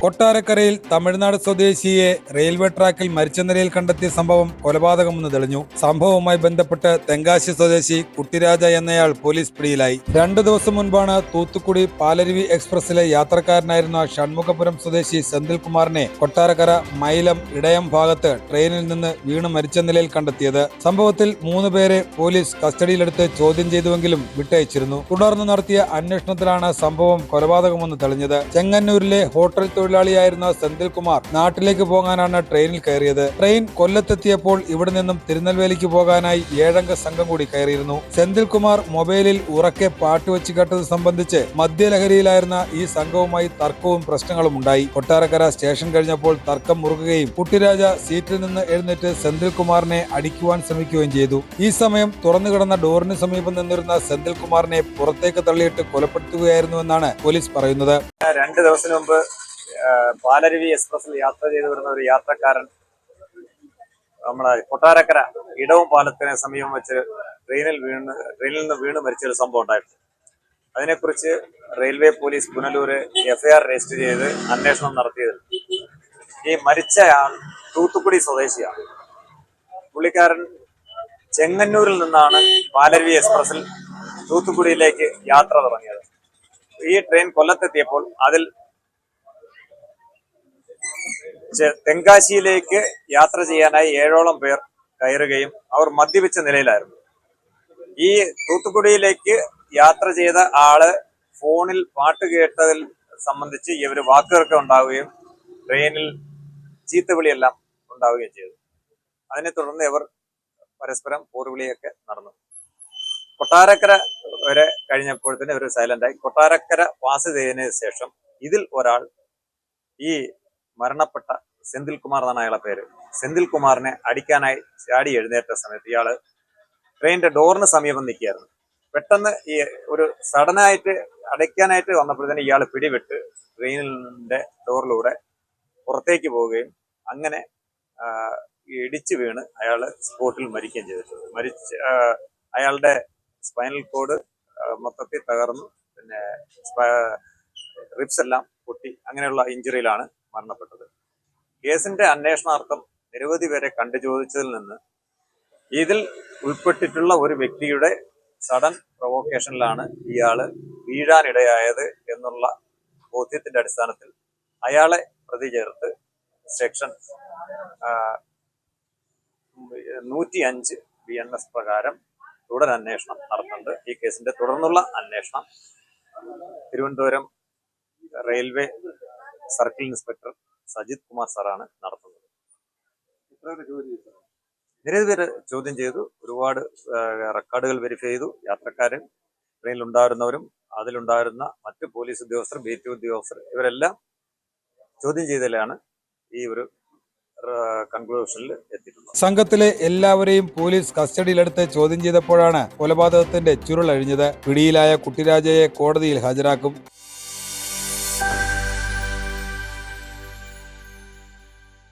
കൊട്ടാരക്കരയിൽ തമിഴ്നാട് സ്വദേശിയെ റെയിൽവേ ട്രാക്കിൽ മരിച്ച നിലയിൽ കണ്ടെത്തിയ സംഭവം കൊലപാതകമെന്ന് തെളിഞ്ഞു. സംഭവവുമായി ബന്ധപ്പെട്ട് തെങ്കാശി സ്വദേശി കുട്ടിരാജ എന്നയാൾ പോലീസ് പിടിയിലായി. രണ്ടു ദിവസം മുൻപാണ് തൂത്തുക്കുടി പാലരുവി എക്സ്പ്രസിലെ യാത്രക്കാരനായിരുന്ന ഷൺമുഖപുരം സ്വദേശി സെന്തിൽകുമാറിനെ കൊട്ടാരക്കര മൈലം ഇടയം ഭാഗത്ത് ട്രെയിനിൽ നിന്ന് വീണ് മരിച്ച നിലയിൽ കണ്ടെത്തിയത്. സംഭവത്തിൽ മൂന്ന് പേരെ പോലീസ് കസ്റ്റഡിയിലെടുത്ത് ചോദ്യം ചെയ്തുവെങ്കിലും വിട്ടയച്ചിരുന്നു. തുടർന്ന് നടത്തിയ അന്വേഷണത്തിലാണ് സംഭവം കൊലപാതകമെന്ന് തെളിഞ്ഞത്. ചെങ്ങന്നൂരിലെ ഹോട്ടൽ തൊഴിലാളിയായിരുന്ന സെന്തിൽകുമാർ നാട്ടിലേക്ക് പോകാനാണ് ട്രെയിനിൽ കയറിയത്. ട്രെയിൻ കൊല്ലത്തെത്തിയപ്പോൾ ഇവിടെ നിന്നും തിരുനെൽവേലിക്ക് പോകാനായി ഏഴംഗ സംഘം കൂടി കയറിയിരുന്നു. സെന്തിൽകുമാർ മൊബൈലിൽ ഉറക്കെ പാട്ട് വെച്ച് കേട്ടത് സംബന്ധിച്ച് മദ്യലഹരിയിലായിരുന്ന ഈ സംഘവുമായി തർക്കവും പ്രശ്നങ്ങളും ഉണ്ടായി. കൊട്ടാരക്കര സ്റ്റേഷൻ കഴിഞ്ഞപ്പോൾ തർക്കം മുറുകുകയും കുട്ടിരാജ സീറ്റിൽ നിന്ന് എഴുന്നേറ്റ് സെന്തിൽകുമാറിനെ അടിക്കുവാൻ ശ്രമിക്കുകയും ചെയ്തു. ഈ സമയം തുറന്നു കിടന്ന ഡോറിന് സമീപം നിന്നിരുന്ന സെന്തിൽകുമാറിനെ പുറത്തേക്ക് തള്ളിയിട്ട് കൊലപ്പെടുത്തുകയായിരുന്നുവെന്നാണ് പോലീസ് പറയുന്നത്. രണ്ട് ദിവസം മുമ്പ് പാലരുവി എക്സ്പ്രസിൽ യാത്ര ചെയ്തു വരുന്ന ഒരു യാത്രക്കാരൻ നമ്മളെ കൊട്ടാരക്കര ഇടവും പാലത്തിന് സമീപം വെച്ച് ട്രെയിനിൽ വീണ് ട്രെയിനിൽ നിന്ന് വീണ് മരിച്ച ഒരു സംഭവം ഉണ്ടായിരുന്നു അതിനെക്കുറിച്ച് railway police Punalur FIR register ചെയ്ത് അന്വേഷണം നടത്തിയത് ഈ മരിച്ച ആൾ തൂത്തുക്കുടി സ്വദേശിയാണ്. പുള്ളിക്കാരൻ ചെങ്ങന്നൂരിൽ നിന്നാണ് പാലരുവി എക്സ്പ്രസിൽ തൂത്തുക്കുടിയിലേക്ക് യാത്ര തുടങ്ങിയത്. ഈ ട്രെയിൻ കൊല്ലത്തെത്തിയപ്പോൾ അതിൽ തെങ്കാശിയിലേക്ക് യാത്ര ചെയ്യാനായി ഏഴോളം പേർ കയറുകയും അവർ മദ്യപിച്ച നിലയിലായിരുന്നു. ഈ തൂത്തുക്കുടിയിലേക്ക് യാത്ര ചെയ്ത ആൾ ഫോണിൽ പാട്ട് കേട്ടതിൽ സംബന്ധിച്ച് ഇവർ വാക്കുകൾക്ക് ഉണ്ടാവുകയും ട്രെയിനിൽ ചീത്തവിളിയെല്ലാം ഉണ്ടാവുകയും ചെയ്തു. അതിനെ തുടർന്ന് ഇവർ പരസ്പരം പോർവിളിയൊക്കെ നടന്നു. കൊട്ടാരക്കര വരെ കഴിഞ്ഞപ്പോഴത്തേന് ഇവർ സൈലന്റായി. കൊട്ടാരക്കര പാസ് ചെയ്തതിന് ശേഷം ഇതിൽ ഒരാൾ ഈ മരണപ്പെട്ട സെന്തിൽകുമാർ എന്നാണ് അയാളെ പേര്. സെന്തിൽ കുമാറിനെ അടിക്കാനായി ചാടി എഴുന്നേറ്റ സമയത്ത് ഇയാൾ ട്രെയിനിന്റെ ഡോറിന് സമീപം നിൽക്കുകയായിരുന്നു. പെട്ടെന്ന് ഈ ഒരു സഡനായിട്ട് അടയ്ക്കാനായിട്ട് വന്നപ്പോഴത്തേന് ഇയാൾ പിടിവിട്ട് ട്രെയിനിന്റെ ഡോറിലൂടെ പുറത്തേക്ക് പോവുകയും അങ്ങനെ ഇടിച്ച് വീണ് അയാൾ സ്പോട്ടിൽ മരിക്കുകയും ചെയ്തിട്ടുണ്ട്. മരിച്ച് അയാളുടെ സ്പൈനൽ കോഡ് മൊത്തത്തിൽ തകർന്നു. പിന്നെ റിപ്സ് എല്ലാം പൊട്ടി. അങ്ങനെയുള്ള ഇഞ്ചുറിയിലാണ് മരണപ്പെട്ടത്. കേസിന്റെ അന്വേഷണാർത്ഥം നിരവധി പേരെ കണ്ടു ചോദിച്ചതിൽ നിന്ന് ഇതിൽ ഉൾപ്പെട്ടിട്ടുള്ള ഒരു വ്യക്തിയുടെ സഡൻ പ്രൊവോക്കേഷനിലാണ് ഇയാൾ വീഴാനിടയായത് എന്നുള്ള ബോധ്യത്തിന്റെ അടിസ്ഥാനത്തിൽ അയാളെ പ്രതി ചേർത്ത് സെക്ഷൻ നൂറ്റി അഞ്ച് ബി എൻ എസ് പ്രകാരം തുടർ അന്വേഷണം നടത്തുന്നുണ്ട്. ഈ കേസിന്റെ തുടർന്നുള്ള അന്വേഷണം Thiruvananthapuram railway circle inspector Sajith Kumar സാറാണ് നടത്തുന്നത്. നിരവധി പേര് ചോദ്യം ചെയ്തു. ഒരുപാട് റെക്കോർഡുകൾ വെരിഫൈ ചെയ്തു. യാത്രക്കാരൻ ട്രെയിനിൽ ഉണ്ടായിരുന്നവരും അതിലുണ്ടായിരുന്ന മറ്റ് പോലീസ് ഉദ്യോഗസ്ഥർ ബി ടി ഉദ്യോഗസ്ഥർ ഇവരെല്ലാം ചോദ്യം ചെയ്തതിലാണ് ഈ ഒരു കൺക്ലൂഷനിൽ എത്തിയിട്ടുള്ളത്. സംഘത്തിലെ എല്ലാവരെയും പോലീസ് കസ്റ്റഡിയിലെടുത്ത് ചോദ്യം ചെയ്തപ്പോഴാണ് കൊലപാതകത്തിന്റെ ചുരുളഴിഞ്ഞത് പിടിയിലായ കുട്ടിരാജയെ കോടതിയിൽ ഹാജരാക്കും.